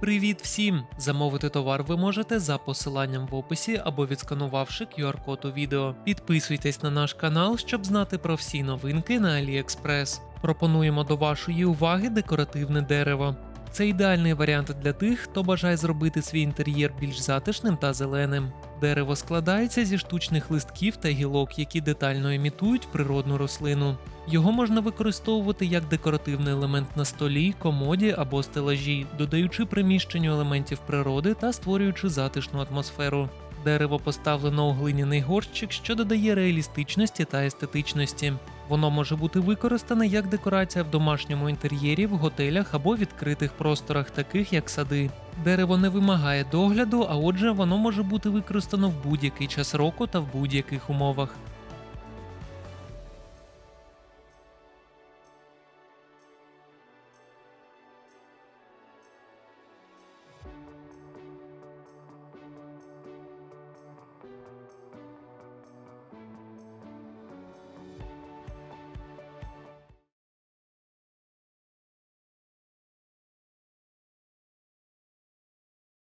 Привіт всім! Замовити товар ви можете за посиланням в описі або відсканувавши QR-код у відео. Підписуйтесь на наш канал, щоб знати про всі новинки на AliExpress. Пропонуємо до вашої уваги декоративне дерево. Це ідеальний варіант для тих, хто бажає зробити свій інтер'єр більш затишним та зеленим. Дерево складається зі штучних листків та гілок, які детально імітують природну рослину. Його можна використовувати як декоративний елемент на столі, комоді або стелажі, додаючи приміщенню елементів природи та створюючи затишну атмосферу. Дерево поставлено у глиняний горщик, що додає реалістичності та естетичності. Воно може бути використане як декорація в домашньому інтер'єрі, в готелях або відкритих просторах, таких як сади. Дерево не вимагає догляду, а отже, воно може бути використано в будь-який час року та в будь-яких умовах.